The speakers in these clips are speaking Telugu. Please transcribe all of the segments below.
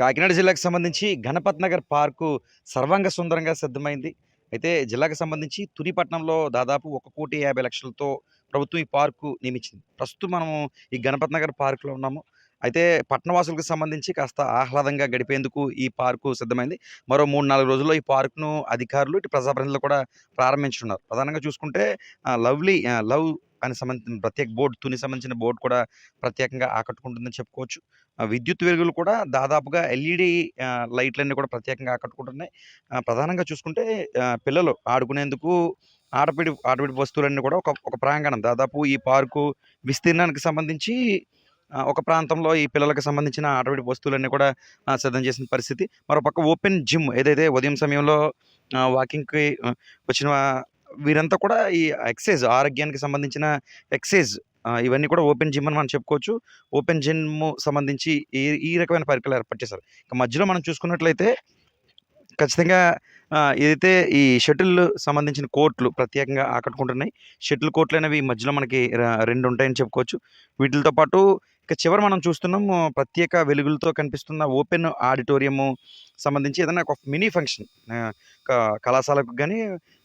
కాకినాడ జిల్లాకు సంబంధించి గణపత్ నగర్ పార్కు సర్వాంగ సుందరంగా సిద్ధమైంది. అయితే జిల్లాకు సంబంధించి తునిపట్నంలో దాదాపు ఒక కోటి యాభై లక్షలతో ప్రభుత్వం ఈ పార్కు నియమించింది. ప్రస్తుతం మనము ఈ గణపత్ నగర్ పార్కులో ఉన్నాము. అయితే పట్టణవాసులకు సంబంధించి కాస్త ఆహ్లాదంగా గడిపేందుకు ఈ పార్కు సిద్ధమైంది. మరో మూడు నాలుగు రోజుల్లో ఈ పార్కును అధికారులు ఇటు ప్రజాప్రతినిధులు కూడా ప్రారంభించున్నారు ప్రధానంగా చూసుకుంటే లవ్లీ లవ్ అని సంబంధించిన ప్రత్యేక బోర్డు తుని సంబంధించిన బోర్డు కూడా ప్రత్యేకంగా ఆకట్టుకుంటుందని చెప్పుకోవచ్చు. విద్యుత్ వెలుగులు కూడా దాదాపుగా ఎల్ఈడి లైట్లన్నీ కూడా ప్రత్యేకంగా ఆకట్టుకుంటున్నాయి. ప్రధానంగా చూసుకుంటే పిల్లలు ఆడుకునేందుకు ఆడపిడి ఆడపిడి వస్తువులన్నీ కూడా ఒక ఒక ప్రాంగణం. దాదాపు ఈ పార్కు విస్తీర్ణానికి సంబంధించి ఒక ప్రాంతంలో ఈ పిల్లలకు సంబంధించిన ఆటవిడి వస్తువులన్నీ కూడా సిద్ధం చేసిన పరిస్థితి. మరోపక్క ఓపెన్ జిమ్ ఏదైతే ఉదయం సమయంలో వాకింగ్కి వచ్చిన వీరంతా కూడా ఈ ఎక్సైజ్ ఆరోగ్యానికి సంబంధించిన ఎక్సైజ్ ఇవన్నీ కూడా ఓపెన్ జిమ్ అని మనం చెప్పుకోవచ్చు. ఓపెన్ జిమ్ సంబంధించి ఈ ఈ రకమైన పరికరాలు ఏర్పాటు చేశారు. ఇక మధ్యలో మనం చూసుకున్నట్లయితే ఖచ్చితంగా ఏదైతే ఈ షటిల్ సంబంధించిన కోర్టులు ప్రత్యేకంగా ఆకట్టుకుంటున్నాయి షటిల్ కోర్టులు అనేవి ఈ మధ్యలో మనకి రెండు ఉంటాయని చెప్పుకోవచ్చు. వీటితో పాటు ఇక చివరి మనం చూస్తున్నాము ప్రత్యేక వెలుగులతో కనిపిస్తున్న ఓపెన్ ఆడిటోరియము సంబంధించి ఏదైనా ఒక మినీ ఫంక్షన్ కళాశాలకు కానీ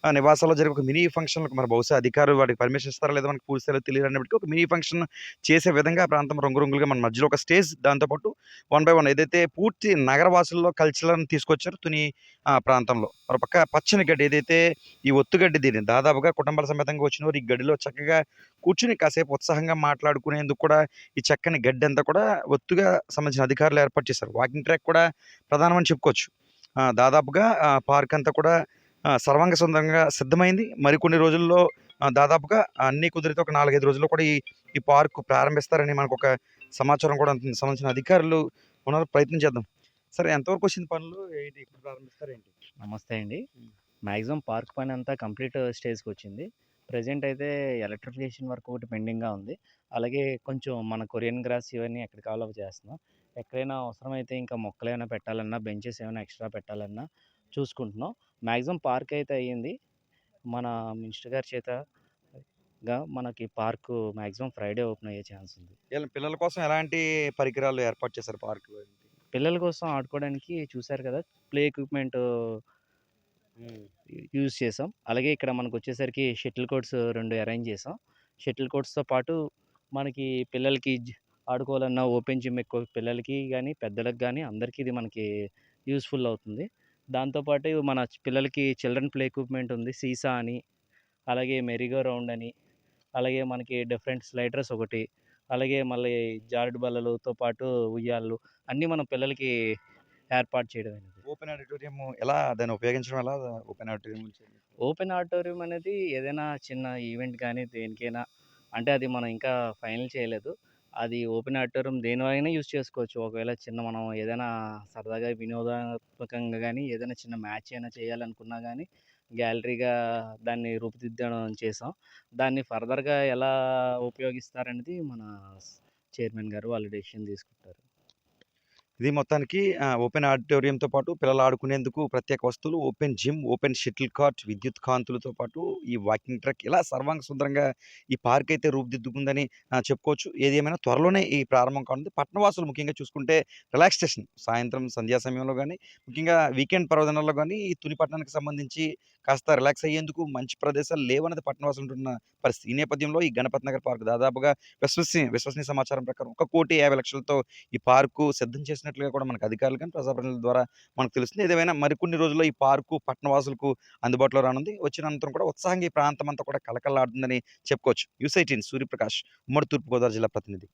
నివాసాల్లో జరిగే ఒక మినీ ఫంక్షన్లకు మరి బహుశా అధికారులు వాటికి పర్మిషన్ ఇస్తారా లేదా మనకి పూర్తి తెలియదు అన్నప్పటికీ ఒక మినీ ఫంక్షన్ చేసే విధంగా ప్రాంతం రంగురంగులుగా మన మధ్యలో ఒక స్టేజ్ దాంతోపాటు వన్ బై వన్ ఏదైతే పూర్తి నగరవాసుల్లో కల్చర్లను తీసుకొచ్చారో తుని ఆ ప్రాంతంలో. మరొక పచ్చని గడ్డి ఏదైతే ఈ ఒత్తుగడ్డి దీన్ని దాదాపుగా కుటుంబాల సమేతంగా వచ్చిన వారు ఈ గడ్డిలో చక్కగా కూర్చుని కాసేపు ఉత్సాహంగా మాట్లాడుకునేందుకు కూడా ఈ చక్కని గడ్డి అంతా కూడా ఒత్తుగా సంబంధించిన అధికారులు ఏర్పాటు చేశారు. వాకింగ్ ట్రాక్ కూడా ప్రధానమని చెప్పుకోవచ్చు. దాదాపుగా పార్క్ అంతా కూడా సర్వాంగ సుందరంగా సిద్ధమైంది. మరికొన్ని రోజుల్లో దాదాపుగా అన్ని కుదిరితే ఒక నాలుగైదు రోజుల్లో కూడా ఈ ఈ పార్క్ ప్రారంభిస్తారని మనకు ఒక సమాచారం కూడా అందుతుంది సంబంధించిన అధికారులు ఉన్నారు. ప్రయత్నం చేద్దాం. సరే ఎంతవరకు వచ్చింది పనులు? ఏంటి ఇప్పుడు ప్రారంభిస్తారు ఏంటి నమస్తే అండి. మ్యాక్సిమం పార్క్ పని అంతా కంప్లీట్ స్టేజ్కి వచ్చింది. ప్రజెంట్ అయితే ఎలక్ట్రిఫికేషన్ వర్క్ ఒకటి పెండింగ్గా ఉంది. అలాగే కొంచెం మన కొరియన్ గ్రాస్ ఇవన్నీ ఎక్కడ కావాలో చేస్తున్నాం. ఎక్కడైనా అవసరమైతే ఇంకా మొక్కలు ఏమైనా పెట్టాలన్నా బెంచెస్ ఏమైనా ఎక్స్ట్రా పెట్టాలన్నా చూసుకుంటున్నాం. మ్యాక్సిమం పార్క్ అయితే అయ్యింది. మన మినిస్టర్ గారి చేత గా మనకి పార్క్ మ్యాక్సిమం ఫ్రైడే ఓపెన్ అయ్యే ఛాన్స్ ఉంది. పిల్లల కోసం ఎలాంటి పరికరాలు ఏర్పాటు చేశారు పార్కులో పిల్లల కోసం ఆడుకోవడానికి చూశారు కదా ప్లే ఎక్విప్మెంట్ యూజ్ చేసాం అలాగే ఇక్కడ మనకు వచ్చేసరికి షటిల్ కోర్ట్స్ రెండు అరేంజ్ చేసాం షటిల్ కోర్ట్స్తో పాటు మనకి పిల్లలకి ఆడుకోవాలన్న ఓపెన్ జిమ్ ఎక్కువ పిల్లలకి కానీ పెద్దలకు కానీ అందరికీ ఇది మనకి యూస్ఫుల్ అవుతుంది. దాంతోపాటు మన పిల్లలకి చిల్డ్రన్ ప్లే ఎక్విప్మెంట్ ఉంది సీసా అని అలాగే మెరీగో రౌండ్ అని అలాగే మనకి డిఫరెంట్ స్లైడర్స్ ఒకటి అలాగే మళ్ళీ జారుడు బల్లలతో పాటు ఉయ్యాళ్ళు అన్నీ మనం పిల్లలకి ఏర్పాటు చేయడం అనేది. ఓపెన్ ఆడిటోరియం ఎలా దాన్ని ఉపయోగించడం ఎలా ఓపెన్ ఆడిటోరియం ఓపెన్ ఆడిటోరియం అనేది ఏదైనా చిన్న ఈవెంట్ కానీ దేనికైనా అంటే అది మనం ఇంకా ఫైనల్ చేయలేదు. అది ఓపెన్ ఆడిటోరియం దేనివైనా యూజ్ చేసుకోవచ్చు. ఒకవేళ చిన్న మనం ఏదైనా సరదాగా వినోదాత్మకంగా కానీ ఏదైనా చిన్న మ్యాచ్ అయినా చేయాలనుకున్నా కానీ గ్యాలరీగా దాన్ని రూపుదిద్దడం చేసాం. దాన్ని ఫర్దర్గా ఎలా ఉపయోగిస్తారనేది మన చైర్మన్ గారు వాళ్ళు డెసిషన్ తీసుకుంటారు. ఇది మొత్తానికి ఓపెన్ ఆడిటోరియంతో పాటు పిల్లలు ఆడుకునేందుకు ప్రత్యేక వస్తువులు open gym open shuttle court విద్యుత్ కాంతులతో పాటు ఈ వాకింగ్ ట్రక్ ఇలా సర్వాంగ సుందరంగా ఈ పార్క్ అయితే రూపుదిద్దుకుందని చెప్పుకోవచ్చు. ఏది ఏమైనా త్వరలోనే ఈ ప్రారంభం కానుంది. పట్టణవాసులు ముఖ్యంగా చూసుకుంటే రిలాక్సేషన్ సాయంత్రం సంధ్యా సమయంలో కానీ ముఖ్యంగా వీకెండ్ పర్వదినాల్లో కానీ ఈ తుని పట్టణానికి సంబంధించి కాస్త రిలాక్స్ అయ్యేందుకు మంచి ప్రదేశాలు లేవన్నది పట్టణవాసులు ఉంటున్న పరిస్థితి. ఈ నేపథ్యంలో ఈ గణపతి నగర్ పార్క్ దాదాపుగా విశ్వసనీయ విశ్వసనీయ సమాచారం ప్రకారం ఒక కోటి యాభై లక్షలతో ఈ పార్కు సిద్ధం చేసినట్లుగా కూడా మనకు అధికారులు కానీ ప్రజాప్రతినిధుల ద్వారా మనకు తెలుస్తుంది. ఏదేమైనా మరికొన్ని రోజుల్లో ఈ పార్కు పట్టణవాసులకు అందుబాటులో రానుంది. వచ్చిన అనంతరం కూడా ఉత్సాహంగా ఈ ప్రాంతం అంతా కూడా కలకలాడుతుందని చెప్పుకోవచ్చు. యూసైటీన్ సూర్యప్రకాష్ ఉమ్మడి తూర్పుగోదావరి జిల్లా ప్రతినిధి.